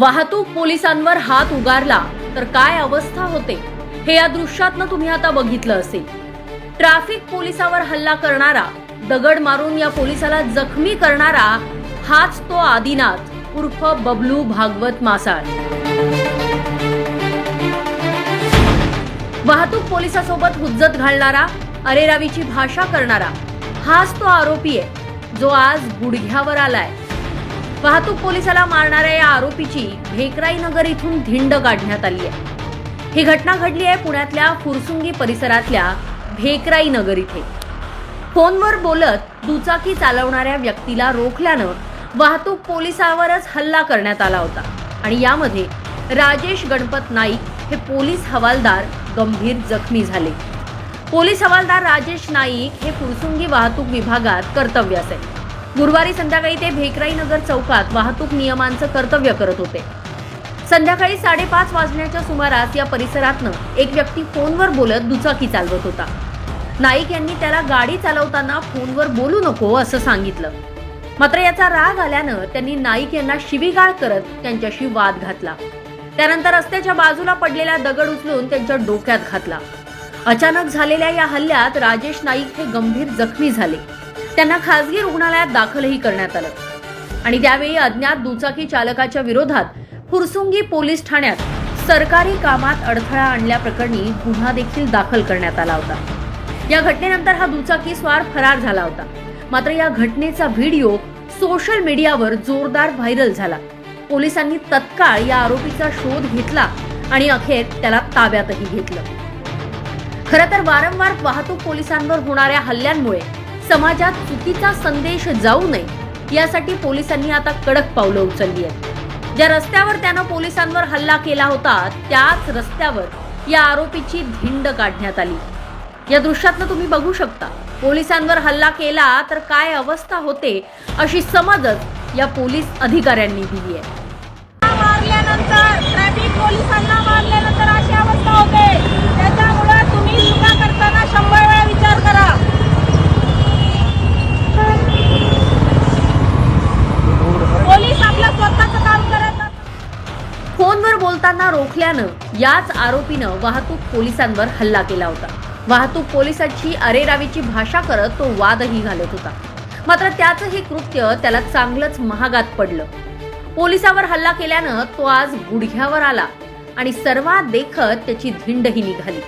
वाहतूक पोलिसांवर हात उगारला तर काय अवस्था होते हे या दृश्यातनं तुम्ही आता बघितलं असेल. ट्रॅफिक पोलिसावर हल्ला करणारा दगड मारून या पोलिसाला जखमी करणारा हाच तो आदिनाथ उर्फ बबलू भागवत मासाळ. वाहतूक पोलिसासोबत हुज्जत घालणारा अरेरावीची भाषा करणारा हाच तो आरोपी आहे जो आज गुडघ्यावर आलाय. वाहतूक पोलिसाला मारणाऱ्या या आरोपीची भेकराई नगर इथून धिंड काढण्यात आली आहे. ही घटना घडली आहे पुण्यातल्या फुरसुंगी परिसरातल्या भेकराई नगर इथे. फोनवर बोलत दुचाकी चालवणाऱ्या व्यक्तीला रोखल्यानं वाहतूक पोलिसावरच हल्ला करण्यात आला होता आणि यामध्ये राजेश गणपत नाईक हे पोलीस हवालदार गंभीर जखमी झाले. पोलीस हवालदार राजेश नाईक हे फुरसुंगी वाहतूक विभागात कर्तव्यास आहे गुरुवारी संध्याकाळी ते भेकराई नगर चौकात वाहतूक नियमांचं कर्तव्य करत होते. संध्याकाळी साडेपाच वाजण्याच्या सुमारास या परिसरातनं एक व्यक्ती फोनवर बोलत दुचाकी चालवत होता. नाईक यांनी त्याला गाडी चालवताना फोनवर बोलू नको असं सांगितलं. मात्र याचा राग आल्यानं त्यांनी नाईक यांना शिवीगाळ करत त्यांच्याशी वाद घातला. त्यानंतर रस्त्याच्या बाजूला पडलेला दगड उचलून त्यांच्या डोक्यात घातला. अचानक झालेल्या या हल्ल्यात राजेश नाईक हे गंभीर जखमी झाले. त्यांना खासगी रुग्णालयात दाखलही करण्यात आलं. आणि त्यावेळी अज्ञात दुचाकी चालकाच्या विरोधात फुरसुंगी पोलीस ठाण्यात सरकारी कामात अडथळा आणल्याप्रकरणी गुन्हा देखील दाखल करण्यात आला होता. या घटनेनंतर हा दुचाकी स्वार फरार झाला होता. मात्र या घटनेचा व्हिडिओ सोशल मीडियावर जोरदार व्हायरल झाला. पोलिसांनी तत्काळ या आरोपीचा शोध घेतला आणि अखेर त्याला ताब्यातही घेतलं. खरं तर वारंवार वाहतूक पोलिसांवर होणाऱ्या हल्ल्यांमुळे समाजात चुकीचा संदेश जाऊ नये यासाठी पोलिसांनी आता कडक पावलं उचलली आहेत. ज्या रस्त्यावर त्यानं पोलिसांवर हल्ला केला होता त्याच रस्त्यावर या आरोपीची धिंड काढण्यात आली. या दृश्यातनं तुम्ही बघू शकता पोलिसांवर हल्ला केला तर काय अवस्था होते अशी समजच या पोलीस अधिकाऱ्यांनी दिली आहे. मारल्यानंतर ट्रॅफिक पोलिसांना मारल्यानंतर अशी अवस्था फोनवर रोखल्यानं याच आरोपीनं वाहतूक पोलिसांवर हल्ला केला होता. वाहतूक पोलिसांची अरेरावीची भाषा करत तो वादही घालत होता. मात्र त्याचं हे कृत्य त्याला चांगलंच महागात पडलं. पोलिसावर हल्ला केल्यानं तो आज गुडघ्यावर आला आणि सर्वात देखत त्याची धिंडही निघाली.